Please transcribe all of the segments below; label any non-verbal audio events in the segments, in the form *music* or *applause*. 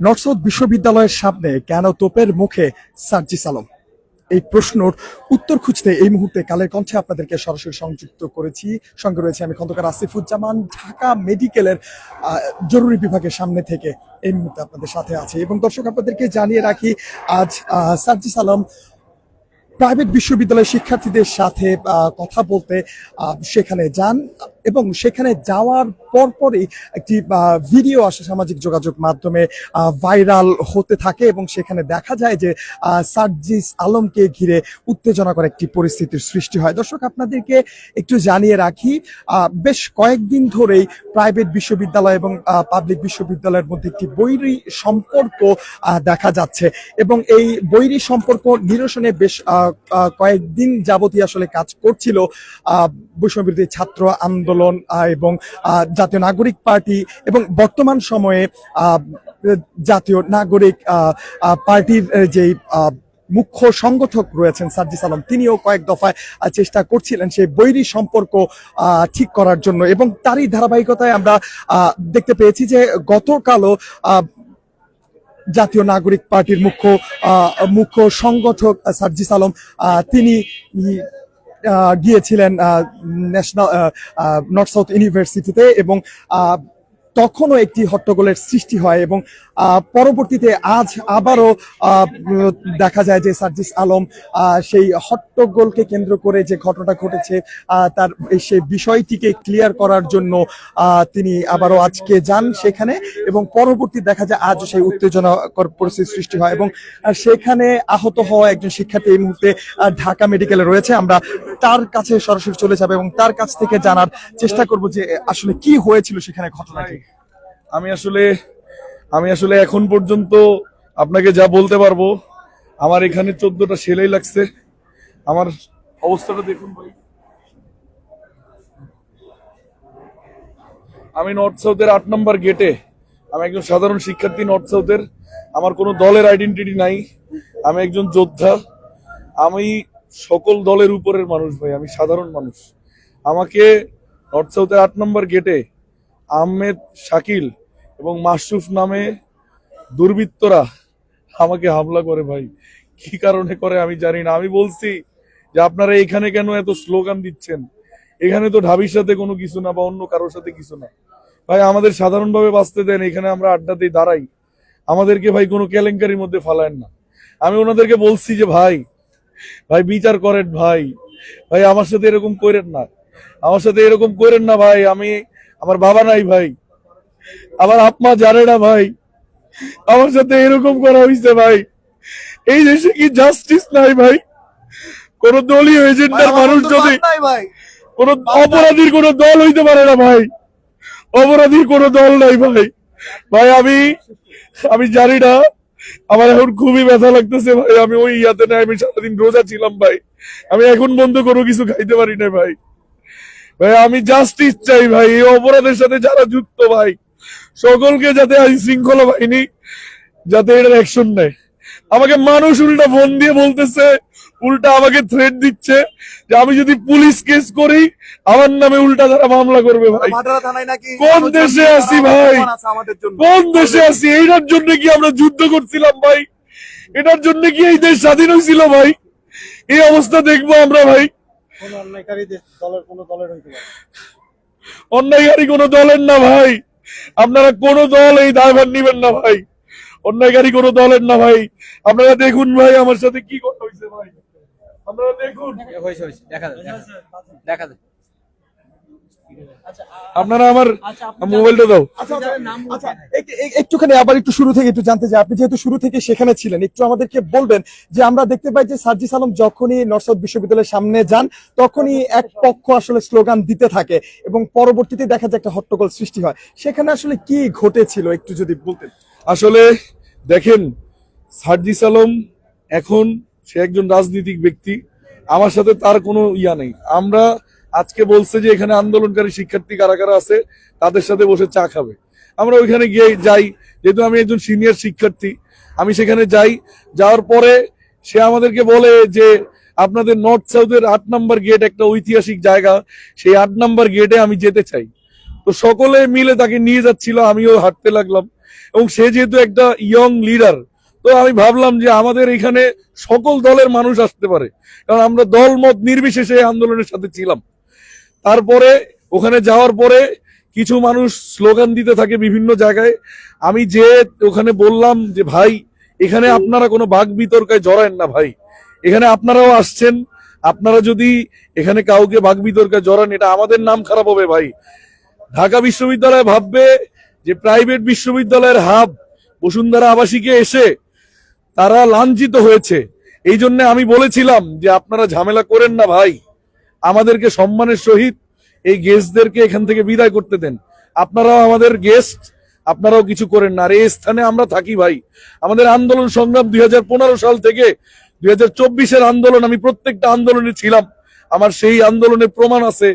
North বিশ্ববিদ্যালয়ের সামনে কেন তোপের মুখে সার্জিস আলম? এই প্রশ্নর উত্তর খুঁজতে এই মুহূর্তে কালের কণ্ঠে আপনাদেরকে সরাসরি সংযুক্ত করেছি। সঙ্গে রয়েছে আমি খন্দকার আসিফুজ্জামান, ঢাকা মেডিকেলের জরুরি বিভাগের সামনে থেকে এই মুহূর্তে আপনাদের সাথে আছে। এবং দর্শক, আপনাদেরকে জানিয়ে রাখি, আজ সার্জিস আলম প্রাইভেট বিশ্ববিদ্যালয়ের শিক্ষার্থীদের সাথে কথা বলতে সেখানে যান। এবং সেখানে যাওয়ার পরপরই একটি ভিডিও আসে সামাজিক যোগাযোগ মাধ্যমে ভাইরাল হতে থাকে এবং সেখানে দেখা যায় যে সার্জিস আলমকে ঘিরে উত্তেজনাকর একটি পরিস্থিতির সৃষ্টি হয়। দর্শক, আপনাদেরকে একটু জানিয়ে রাখি বেশ কয়েকদিন ধরেই প্রাইভেট বিশ্ববিদ্যালয় এবং পাবলিক বিশ্ববিদ্যালয়ের মধ্যে একটি বৈরী সম্পর্ক দেখা যাচ্ছে। এবং এই বৈরী সম্পর্ক নিরসনে বেশ কয়েকদিন যাবতীয় আসলে কাজ করছিল বৈষম্যবিরোধী ছাত্র আন্দোলন আহ, এবং জাতীয় নাগরিক পার্টি এবং বর্তমান সময়ে জাতীয় নাগরিক পার্টির যেই মুখ্য সংগঠক রয়েছেন সার্জিস আলম তিনিও কয়েক দফায় চেষ্টা করছিলেন সেই বৈরী সম্পর্ক ঠিক করার জন্য এবং তারই ধারাবাহিকতায় আমরা দেখতে পেয়েছি যে গতকালও জাতীয় নাগরিক পার্টির মুখ্য মুখ্য সংগঠক সার্জিস আলম তিনি গিয়েছিলেন ন্যাশনাল নর্থ সাউথ ইউনিভার্সিটিতে এবং তখনও একটি হট্টগোলের সৃষ্টি হয় এবং পরবর্তীতে আজ আবারও দেখা যায় যে সার্জিস আলম সেই হট্টগোলকে কেন্দ্র করে যে ঘটনা ঘটেছে তার সেই বিষয়টিকে ক্লিয়ার করার জন্য তিনি আবারও আজকে যান সেখানে এবং পরবর্তী দেখা যায় আজ সেই উত্তেজনাকর পরিস্থিতি সৃষ্টি হয় এবং সেখানে আহত হওয়া একজন শিক্ষার্থী এই মুহূর্তে ঢাকা মেডিকেলে রয়েছে। আমরা তার কাছে সরাসরি চলে যাব এবং তার কাছ থেকে জানার চেষ্টা করব যে আসলে কি হয়েছিল সেখানে ঘটনাটি। আমি আসলে আমি আসলে এখন পর্যন্ত আপনাকে যা বলতে পারব, আমার এখানে চোদ্দটা সেলাই লাগছে। আমার অবস্থাটা দেখুন ভাই। আমি নর্থ সাউথের আট নম্বর গেটে আমি একজন সাধারণ শিক্ষার্থী নর্থ সাউথের আমার কোনো দলের আইডেন্টিটি নাই। আমি একজন যোদ্ধা। আমি সকল দলের উপরের মানুষ ভাই, আমি সাধারণ মানুষ। আমাকে নর্থ সাউথের আট নম্বর গেটে আহমেদ শাকিল এবং মাসুফ নামে দুর্বৃত্তরা আমাকে হামলা করে ভাই। কি কারণে করে আমি জানি না। আমি বলছি যে আপনারা এখানে কেন এত স্লোগান দিচ্ছেন? এখানে তো ঢাবির সাথে কোনো কিছু না বা অন্য কারোর সাথে কিছু না। ভাই, আমাদের সাধারণভাবে বাঁচতে দেন, এখানে আমরা আড্ডা দিয়ে দাঁড়াই। আমাদেরকে ভাই কোনো কেলেঙ্কারির মধ্যে ফালায়েন না। আমি ওনাদেরকে বলছি যে ভাই ভাই বিচার করেন ভাই। ভাই, আমার সাথে এরকম করেন না। আমার সাথে এরকম করেন না ভাই। আমি, আমার বাবা নাই ভাই। আমার আপমা জানে না ভাই। আমার সাথে এরকম করা হয়েছে ভাই। এই দেশে কি জাস্টিস নাই ভাই? কোন দলীয় এজেন্ডার মানুষ যদি কোন অপরাধীর কোন দল হইতে পারে না ভাই। অপরাধীর কোন দল নাই ভাই। ভাই আমি আমি জানি না। আমার এখন খুবই ব্যথা লাগতেছে ভাই। আমি ওই ইয়াতে না আমি সারাদিন রোজা ছিলাম ভাই। আমি এখন বন্ধ কোনো কিছু খাইতে পারি না ভাই। ভাই আমি জাস্টিস চাই ভাই। এই অপরাধের সাথে যারা যুক্ত ভাই সকলকে যাতে আইন শৃঙ্খলা বাহিনী যাতে এটার অ্যাকশন নেয়। আমাকে মানুষ উল্টা ফোন দিয়ে বলতেছে উল্টা আমাকে থ্রেট দিচ্ছে যে আমি যদি পুলিশ কেস করি আমার নামে উল্টা তারা মামলা করবে ভাই। কোন দেশে আছি ভাই? কোন দেশে আছি? এইটার জন্য কি আমরা যুদ্ধ করছিলাম ভাই? এটার জন্য কি এই দেশ স্বাধীন হয়েছিল ভাই? এই অবস্থা দেখব আমরা ভাই। অন্যায়কারী কোন দলের না ভাই। আপনারা কোন দল এই ড্রাইভার নিবেন না ভাই। অন্যায়কারী কোন দলের না ভাই। আপনারা দেখুন ভাই আমার সাথে কি কথা হয়েছে ভাই। আপনারা দেখুন। দেখা দেখা। দেখা আপনারা আমার মোবাইলটা দাও। আচ্ছা আচ্ছা, আচ্ছা এক- এক- একটুখানি আবার একটু শুরু থেকে একটু জানতে চাই। আপনি যেহেতু শুরু থেকে সেখানে ছিলেন একটু আমাদেরকে বলবেন যে আমরা দেখতে পাই যে সার্জিস আলম যখনই নর্থ বিশ্ববিদ্যালয়ের সামনে যান তখনই এক পক্ষ আসলে স্লোগান দিতে থাকে এবং পরবর্তীতে দেখা যায় একটা হট্টগোল সৃষ্টি হয়। সেখানে আসলে কি ঘটেছিল একটু যদি বলতেন? আসলে দেখেন সার্জিস আলম এখন সে একজন রাজনৈতিক ব্যক্তি। আমার সাথে তার কোনো ইয়া নেই। আমরা আজকে বলছে যে এখানে আন্দোলনকারী শিক্ষার্থী কারা কারা আছে, তাদের সাথে বসে চা খাবে। আমরা ওইখানে গিয়ে যাই, যেহেতু আমি একজন সিনিয়র শিক্ষার্থী, আমি সেখানে যাই, যাওয়ার পরে সে আমাদেরকে বলে যে, আপনাদের নর্থ সাউথের আট নাম্বার গেট একটা ঐতিহাসিক জায়গা, সেই আট নাম্বার গেটে আমি যেতে চাই। তো সকলে মিলে তাকে নিয়ে যাচ্ছিল, আমিও হাঁটতে লাগলাম। এবং সে যেহেতু একটা ইয়ং লিডার তো আমি ভাবলাম যে আমাদের এখানে সকল দলের মানুষ আসতে পারে। কারণ আমরা দল মত নির্বিশেষে আন্দোলনের সাথে ছিলাম। তারপরে ওখানে যাওয়ার পরে কিছু মানুষ স্লোগান দিতে থাকে বিভিন্ন জায়গায়। আমি যে ওখানে বললাম যে, ভাই, এখানে আপনারা কোনো বাঘ বিতর্কায় জড়ায়েন না ভাই। এখানে আপনারাও আসছেন। আপনারা যদি এখানে কাউকে বাঘ বিতর্কায় জড়ান, এটা আমাদের নাম খারাপ হবে ভাই। ঢাকা বিশ্ববিদ্যালয় ভাববে যে, প্রাইভেট বিশ্ববিদ্যালয়ের হাব, বসুন্ধরা আবাসিকে এসে তারা লাঞ্ছিত হয়েছে। এই জন্য আমি বলেছিলাম যে, আপনারা ঝামেলা করেন না ভাই। আমাদেরকে সম্মানের সহিত এই গেস্টদেরকে এখান থেকে বিদায় করতে দেন। আপনারাও আমাদের গেস্ট আপনারাও কিছু করেন না। আর এই স্থানে আমরা থাকি ভাই। আমাদের আন্দোলন সংগ্রাম দু হাজার পনেরো সাল থেকে দুই হাজার আন্দোলন আমি প্রত্যেকটা আন্দোলনে ছিলাম। আমার সেই আন্দোলনের প্রমাণ আছে।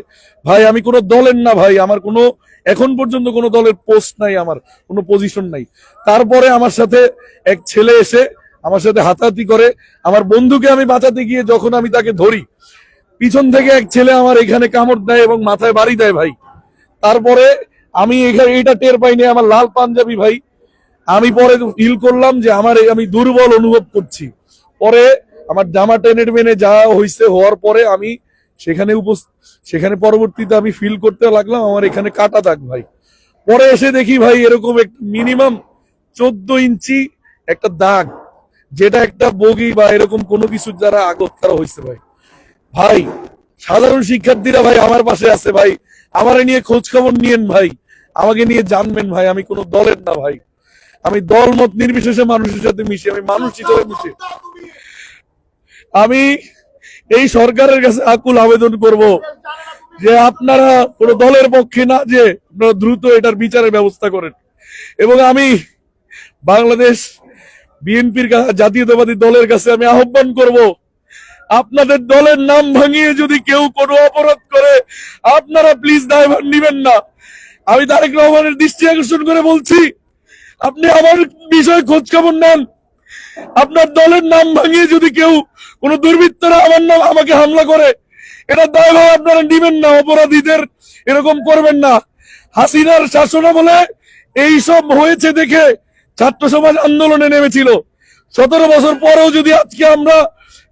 ভাই, আমি কোনো দলের না ভাই। আমার কোনো, এখন পর্যন্ত কোনো দলের পোস্ট নাই আমার। কোনো পজিশন নাই। তারপরে আমার সাথে এক ছেলে এসে আমার সাথে হাতাহাতি করে। আমার বন্ধুকে আমি বাঁচাতে গিয়ে যখন আমি তাকে ধরি পিছন থেকে এক ছেলে আমার এখানে কামড় দেয় এবং মাথায় বাড়ি দেয় ভাই। তারপরে আমি এখানে এটা টের পাইনি, আমার লাল পাঞ্জাবি ভাই। আমি পরে ফিল করলাম যে আমার আমি দুর্বল অনুভব করছি। পরে আমার জামা টেনে মেনে যা হয়েছে হওয়ার পরে আমি সেখানে সেখানে পরবর্তীতে আমি ফিল করতে লাগলাম, আমার এখানে কাটা দাগ ভাই। পরে এসে দেখি ভাই এরকম মিনিমাম চোদ্দ ইঞ্চি একটা দাগ, যেটা একটা বগি বা এরকম কোনো কিছু যারা আগত করা হয়েছে ভাই। ভাই, সাধারণ শিক্ষার্থীরা ভাই আমার পাশে আছে ভাই। আমার নিয়ে খোঁজ খবর নিয়েন ভাই। আমাকে নিয়ে জানবেন ভাই, আমি কোনো দলের না ভাই। আমি দল মত নির্বিশেষে মানুষের সাথে মিশি, আমি মানুষ হিসেবে মিশি। আমি এই সরকারের কাছে আকুল আবেদন করব যে আপনারা কোনো দলের পক্ষে না যে আপনারা দ্রুত এটার বিচারের ব্যবস্থা করেন। এবং আমি বাংলাদেশ বিএনপির জাতীয়তাবাদী দলের কাছে আমি আহ্বান করব আপনাদের দলের নাম ভাঙিয়ে যদি কেউ কোনো অপরাধ করে, আপনারা প্লিজ দায়ভার নিবেন না। আমি তারেক রহমানের দৃষ্টি আকর্ষণ করে বলছি, আপনি আমার বিষয়ে খোঁজ খবর নেন। আপনার দলের নাম ভাঙিয়ে যদি কেউ কোন দুর্বৃত্তরা আমার নাম, আমাকে হামলা করে, এটা দায়ভার আপনারা নিবেন না, অপরাধীদের এরকম করবেন না। হাসিনার শাসনামলে এইসব হয়েছে দেখে ছাত্র সমাজ আন্দোলনে নেমেছিল। সতেরো বছর পরেও যদি আজকে আমরা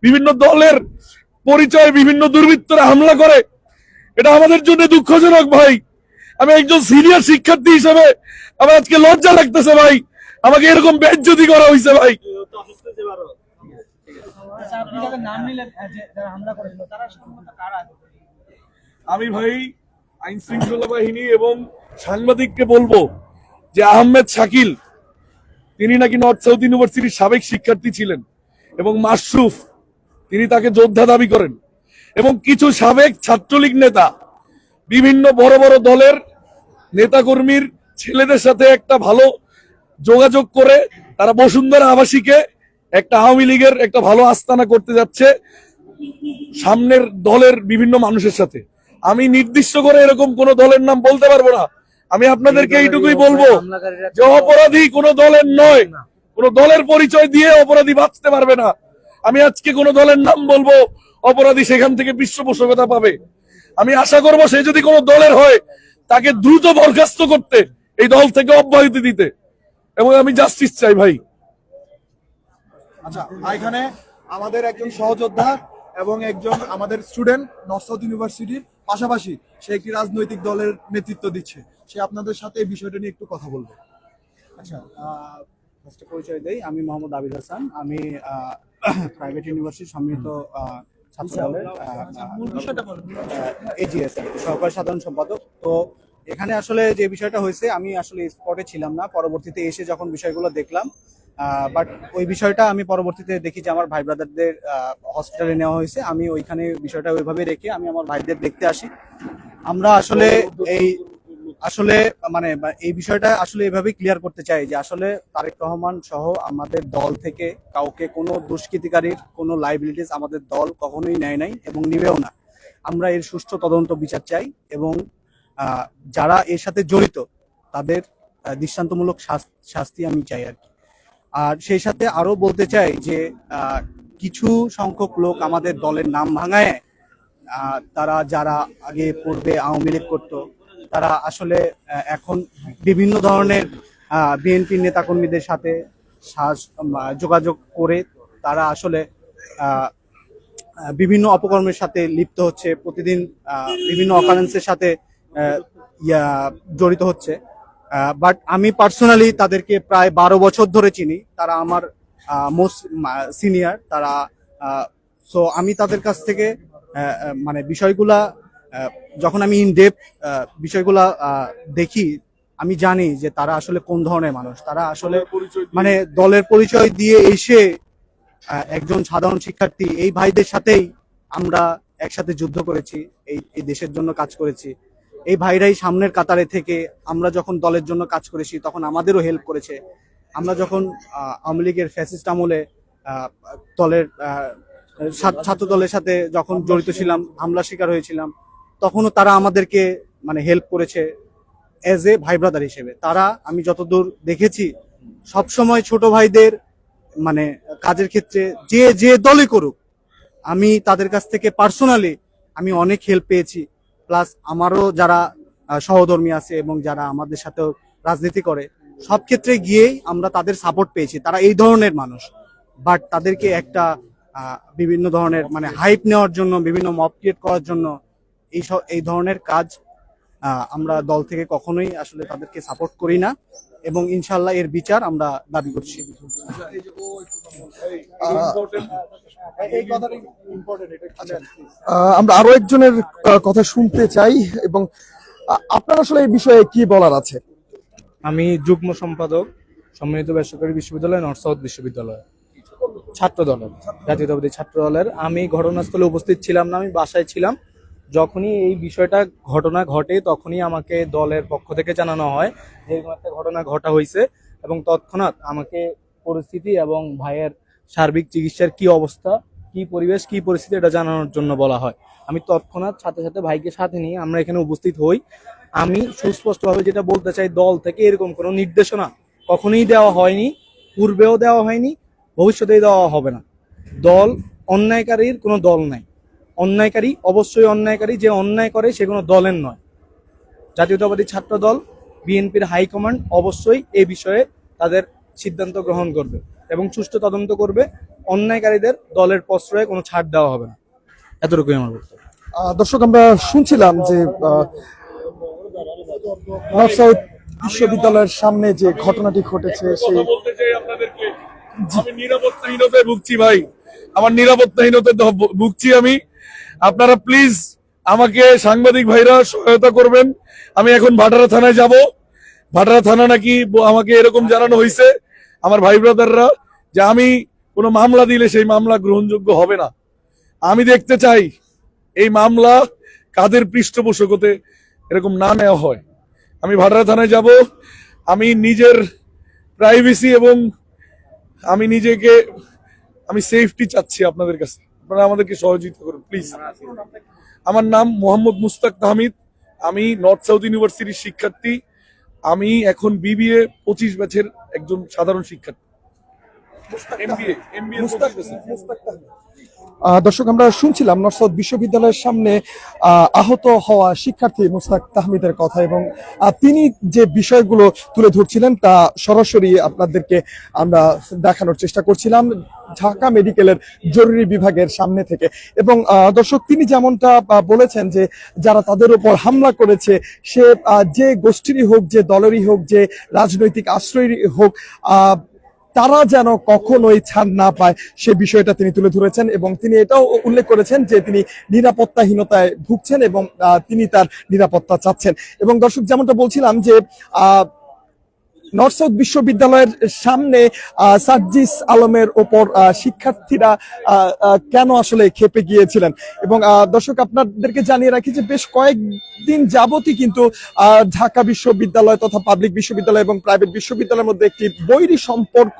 বিভিন্ন দলের পরিচয় বিভিন্ন দুর্বৃত্তরা হামলা করে। এটা আমাদের জন্য দুঃখজনক ভাই। আমি একজন সিনিয়র শিক্ষার্থী হিসেবে আমার আজকে লজ্জা লাগতেছে ভাই। আমাকে এরকম বেজ্জতি করা হয়েছে ভাই। আমি ভাই আইন শৃঙ্খলা বাহিনী এবং সাংবাদিককে বলব যে আহমেদ শাকিল, তিনি নাকি নর্থ সাউথ ইউনিভার্সিটির সাবেক শিক্ষার্থী ছিলেন এবং মাশরুফ তিনি তাকে যোদ্ধা দাবি করেন। এবং কিছু সাবেক ছাত্রলীগ নেতা বিভিন্ন বড় বড় দলের নেতাকর্মীর ছেলেদের সাথে একটা ভালো যোগাযোগ করে তারা বসুন্ধরা আবাসীকে একটা আওয়ামী লীগের একটা ভালো আস্তানা করতে যাচ্ছে সামনের দলের বিভিন্ন মানুষের সাথে। আমি নির্দিষ্ট করে এরকম কোন দলের নাম বলতে পারব না। আমি আপনাদেরকে এইটুকুই বলব যে অপরাধী কোন দলের নয়। কোন দলের পরিচয় দিয়ে অপরাধী বাঁচতে পারবে না। আমি আজকে কোন দলের নাম বলব, অপরাধী সেখান থেকে পৃষ্ঠপোষকতা পাবে। আমি আশা করব সে যদি কোনো দলের হয়, তাকে দ্রুত বরখাস্ত করতে, এই দল থেকে অব্যাহতি দিতে। এবং আমি জাস্টিস চাই ভাই। আচ্ছা এখানে আমাদের একজন সহযোদ্ধা এবং একজন আমাদের স্টুডেন্ট নর্থ ইউনিভার্সিটির পাশাপাশি সে একটি রাজনৈতিক দলের নেতৃত্ব দিচ্ছে। সে আপনাদের সাথে এই বিষয়টা নিয়ে একটু কথা বলবে। আচ্ছা পরিচয় দেই, আমি মোহাম্মদ আবিদ হাসান। আমি প্রাইভেট ইউনিভার্সিটি সম্মিলিত এজিএস সহকারী সাধারণ সম্পাদক। তো এখানে আসলে যে বিষয়টা হয়েছে আমি আসলে স্পটে ছিলাম না পরবর্তীতে এসে যখন বিষয়গুলো দেখলাম বাট ওই বিষয়টা আমি পরবর্তীতে দেখি যে আমার ভাই ব্রাদারদের হসপিটালে নেওয়া হয়েছে। আমি ওইখানে বিষয়টা ওইভাবে রেখে আমি আমার ভাইদের দেখতে আসি। আমরা আসলে এই আসলে মানে এই বিষয়টা আসলে এভাবেই ক্লিয়ার করতে চাই যে আসলে তারেক রহমান সহ আমাদের দল থেকে কাউকে কোনো দুষ্কৃতিকারীর কোনো লাইবিলিটিস আমাদের দল কখনোই নেয় নাই এবং নিবেও না। আমরা এর সুষ্ঠু তদন্ত বিচার চাই এবং যারা এর সাথে জড়িত তাদের দৃষ্টান্তমূলক শাস- শাস্তি আমি চাই আর কি। আর সেই সাথে আরও বলতে চাই যে কিছু সংখ্যক লোক আমাদের দলের নাম ভাঙায় তারা যারা আগে পূর্বে আওয়ামী লীগ করতো তারা আসলে এখন বিভিন্ন ধরনের বিএনপি নেতাকর্মীদের সাথে যোগাযোগ করে তারা আসলে বিভিন্ন অপকর্মের সাথে লিপ্ত হচ্ছে, প্রতিদিন বিভিন্ন অকারেন্সের সাথে জড়িত হচ্ছে। বাট আমি পার্সোনালি তাদেরকে প্রায় বারো বছর ধরে চিনি। তারা আমার মোস্ট সিনিয়র তারা সো আমি তাদের কাছ থেকে মানে বিষয়গুলা যখন আমি ইন ডেপ বিষয়গুলা আহ, দেখি আমি জানি যে তারা আসলে কোন ধরনের মানুষ। তারা আসলে মানে দলের পরিচয় দিয়ে এসে একজন সাধারণ শিক্ষার্থী এই ভাইদের সাথেই আমরা একসাথে যুদ্ধ করেছি এই এই দেশের জন্য কাজ করেছি। এই ভাইরাই সামনের কাতারে থেকে আমরা যখন দলের জন্য কাজ করেছি তখন আমাদেরও হেল্প করেছে। আমরা যখন আহ, আওয়ামী লীগের ফ্যাসিস্ট আমলে আহ, দলের আহ, ছাত্র দলের সাথে যখন জড়িত ছিলাম হামলা শিকার হয়েছিলাম তখনও তারা আমাদেরকে মানে হেল্প করেছে এজ এ ভাই ব্রাদার হিসেবে। তারা, আমি যতদূর দেখেছি, সবসময় ছোট ভাইদের মানে কাজের ক্ষেত্রে যে যে দলে করুক, আমি তাদের কাছ থেকে পার্সোনালি আমি অনেক হেল্প পেয়েছি। প্লাস আমারও যারা সহধর্মী আছে এবং যারা আমাদের সাথেও রাজনীতি করে, সব ক্ষেত্রে গিয়েই আমরা তাদের সাপোর্ট পেয়েছি। তারা এই ধরনের মানুষ। বাট তাদেরকে একটা বিভিন্ন ধরনের মানে হাইপ নেওয়ার জন্য, বিভিন্ন মব ক্রিয়েট করার জন্য এই সব এই ধরনের কাজ আহ, আমরা দল থেকে কখনোই আসলে তাদেরকে সাপোর্ট করি না এবং ইনশাল্লাহ এর বিচার আমরা দাবি করছি। আমরা আরও একজনের কথা শুনতে চাই এবং আপনার আসলে এই বিষয়ে কি বলার আছে? আমি যুগ্ম সম্পাদক সম্মিলিত বেসরকারি বিশ্ববিদ্যালয় নর্থ সাউথ বিশ্ববিদ্যালয়। ছাত্র দলের জাতীয়তাবাদী ছাত্র দলের আমি ঘটনাস্থলে উপস্থিত ছিলাম না আমি বাসায় ছিলাম। যখনই এই বিষয়টা ঘটনা ঘটে, তখনই আমাকে দলের পক্ষ থেকে জানানো হয় যে এরকম একটা ঘটনা ঘটা হয়েছে এবং তৎক্ষণাৎ আমাকে পরিস্থিতি এবং ভাইয়ের সার্বিক চিকিৎসার কি অবস্থা, কি পরিবেশ, কি পরিস্থিতি এটা জানানোর জন্য বলা হয়। আমি তৎক্ষণাৎ সাথে সাথে ভাইকে সাথে নিয়ে আমরা এখানে উপস্থিত হই। আমি সুস্পষ্টভাবে যেটা বলতে চাই, দল থেকে এরকম কোনো নির্দেশনা কখনোই দেওয়া হয়নি, পূর্বেও দেওয়া হয়নি, ভবিষ্যতেই দেওয়া হবে না। দল অন্যায়কারীর কোনো দল নাই। অন্যায়কারী অবশ্যই অন্যায়কারী যে অন্যায় করে সে কোনো দলের নয়। জাতীয়তাবাদী ছাত্র দল বিএনপির হাইকমান্ড অবশ্যই এ বিষয়ে তাদের সিদ্ধান্ত গ্রহণ করবে এবং সুষ্ঠু তদন্ত করবে। অন্যায়কারীদের দলের প্রশ্রয়ে কোনো ছাড় দেওয়া হবে না। এতটুকুই আমার বক্তব্য। দর্শক আমরা শুনছিলাম যে বিশ্ববিদ্যালয়ের সামনে যে ঘটনাটি ঘটেছে সেই বলতে চাই আপনাদেরকে। আমি নিরাপত্তাহীনতায় ভুগছি ভাই। আমার নিরাপত্তাহীনতায় ভুগছি আমি। আপনারা প্লিজ আমাকে সাংবাদিক ভাইরা সহায়তা করবেন। আমি এখন ভাটারা থানায় যাব। ভাটারা থানা নাকি আমাকে এরকম জানানো হয়েছে আমার ভাই ব্রাদাররা, যে আমি কোনো মামলা দিলে সেই মামলা গ্রহণযোগ্য হবে না। আমি দেখতে চাই এই মামলা কাদের পৃষ্ঠপোষকতে এরকম না নেওয়া হয়। আমি ভাটারা থানায় যাব। আমি নিজের প্রাইভেসি এবং আমি নিজেকে, আমি সেফটি চাচ্ছি আপনাদের কাছে। আপনারা আমাদেরকে সহযোগিতা করুন প্লিজ আমার নাম মোহাম্মদ মুস্তাক তাহমিদ আমি নর্থ সাউথ ইউনিভার্সিটির শিক্ষার্থী। আমি এখন বিবিএ পঁচিশ ব্যাচের একজন সাধারণ শিক্ষার্থী। এমবিএ এমবিএ আহ, দর্শক, আমরা শুনছিলাম নর্থ বিশ্ববিদ্যালয়ের সামনে আহত হওয়া শিক্ষার্থী মুস্তাক তাহমিদের কথা এবং তিনি যে বিষয়গুলো তুলে ধরছিলেন তা সরাসরি আপনাদেরকে আমরা দেখানোর চেষ্টা করছিলাম ঢাকা মেডিকেলের জরুরি বিভাগের সামনে থেকে। এবং দর্শক, তিনি যেমনটা বলেছেন যে যারা তাদের উপর হামলা করেছে, সে যে গোষ্ঠীরই হোক, যে দলেরই হোক, যে রাজনৈতিক আশ্রয়ই হোক তারা যেন কখনোই ছাড় না পায় সে বিষয়টা তিনি তুলে ধরেছেন এবং তিনি এটাও উল্লেখ করেছেন যে তিনি নিরাপত্তাহীনতায় ভুগছেন এবং তিনি তার নিরাপত্তা চাচ্ছেন। এবং দর্শক যেমনটা বলছিলাম যে আহ, নর্থ সাউথ বিশ্ববিদ্যালয়ের সামনে সার্জিস আলমের ওপর শিক্ষার্থীরা কেন আসলে খেপে গিয়েছিলেন? এবং দর্শক আপনাদেরকে জানিয়ে রাখি যে বেশ কয়েকদিন যাবতই কিন্তু ঢাকা বিশ্ববিদ্যালয় তথা পাবলিক বিশ্ববিদ্যালয় এবং প্রাইভেট বিশ্ববিদ্যালয়ের মধ্যে একটি বৈরী সম্পর্ক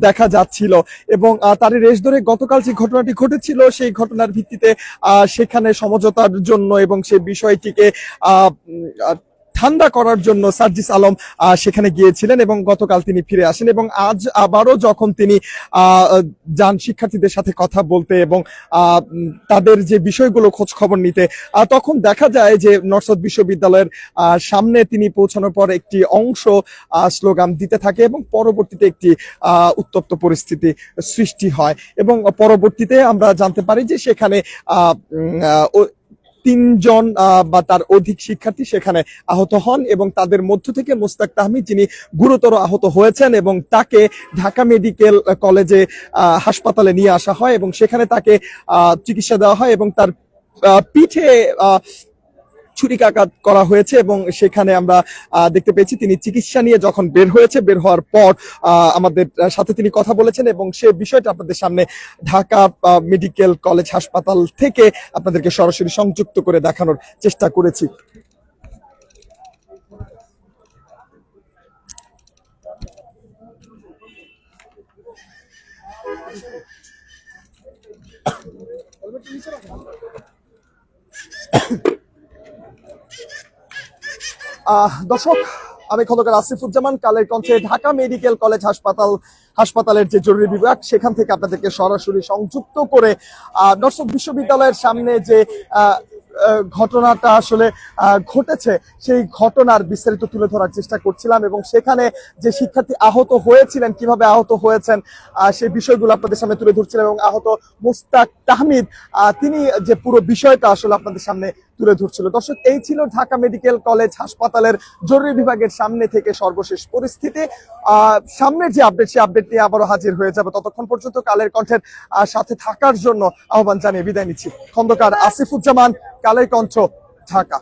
দেখা যাচ্ছিল। এবং তারই রেশ ধরে গতকাল যে ঘটনাটি ঘটেছিল সেই ঘটনার ভিত্তিতে সেখানে সমঝোতার জন্য এবং সেই বিষয়টিকে আহ, ঠান্ডা করার জন্য সার্জিস আলম সেখানে গিয়েছিলেন এবং গতকাল তিনি ফিরে আসেন এবং আজ আবারও যখন তিনি যান শিক্ষার্থীদের সাথে কথা বলতে এবং তাদের যে বিষয়গুলো খোঁজ খবর নিতে তখন দেখা যায় যে নর্থ সাউথ বিশ্ববিদ্যালয়ের সামনে তিনি পৌঁছানোর পর একটি অংশ স্লোগান দিতে থাকে এবং পরবর্তীতে একটি উত্তপ্ত পরিস্থিতি সৃষ্টি হয় এবং পরবর্তীতে আমরা জানতে পারি যে সেখানে তিনজন বা তার অধিক শিক্ষার্থী সেখানে আহত হন এবং তাদের মধ্য থেকে মোস্তাক তাহমিদ, যিনি গুরুতর আহত হয়েছেন এবং তাকে ঢাকা মেডিকেল কলেজে হাসপাতালে নিয়ে আসা হয় এবং সেখানে তাকে চিকিৎসা দেওয়া হয় এবং তার পিঠে ছুরিকাঘাত করা হয়েছে এবং সেখানে আমরা আহ, দেখতে পেয়েছি তিনি চিকিৎসা নিয়ে যখন বের হয়েছে বের হওয়ার পর আহ, আমাদের সাথে তিনি কথা বলেছেন এবং সে বিষয়টা আপনাদের সামনে ঢাকা আহ, মেডিকেল কলেজ হাসপাতাল থেকে আপনাদেরকে সরাসরি সংযুক্ত করে দেখানোর চেষ্টা করেছি। *coughs* *coughs* আহ দর্শক, আমি খন্দকার আসিফুজ্জামান কালের কণ্ঠে ঢাকা মেডিকেল কলেজ হাসপাতাল, হাসপাতালের যে জরুরি বিভাগ, সেখান থেকে আপনাদেরকে সরাসরি সংযুক্ত করে নর্থ বিশ্ববিদ্যালয়ের সামনে যে ঘটনাটা আসলে ঘটেছে, সেই ঘটনার বিস্তারিত তুলে ধরার চেষ্টা করছিলাম এবং সেখানে যে শিক্ষার্থী আহত হয়েছিলেন, কীভাবে আহত হয়েছেন সেই বিষয়গুলো আপনাদের সামনে তুলে ধরছিলাম এবং আহত মুস্তাক তাহমিদ তিনি যে পুরো বিষয়টা আসলে আপনাদের সামনে তুলে ধরছিল। দর্শক এই ছিল ঢাকা মেডিকেল কলেজ হাসপাতালের জরুরি বিভাগের সামনে থেকে সর্বশেষ পরিস্থিতি। আহ, সামনের যে আপডেট সেই আপডেট নিয়ে আবারও হাজির হয়ে যাবে। ততক্ষণ পর্যন্ত কালের কণ্ঠের সাথে থাকার জন্য আহ্বান জানিয়ে বিদায় নিচ্ছি। খন্দকার আসিফুজ্জামান কালের কণ্ঠ ঢাকা।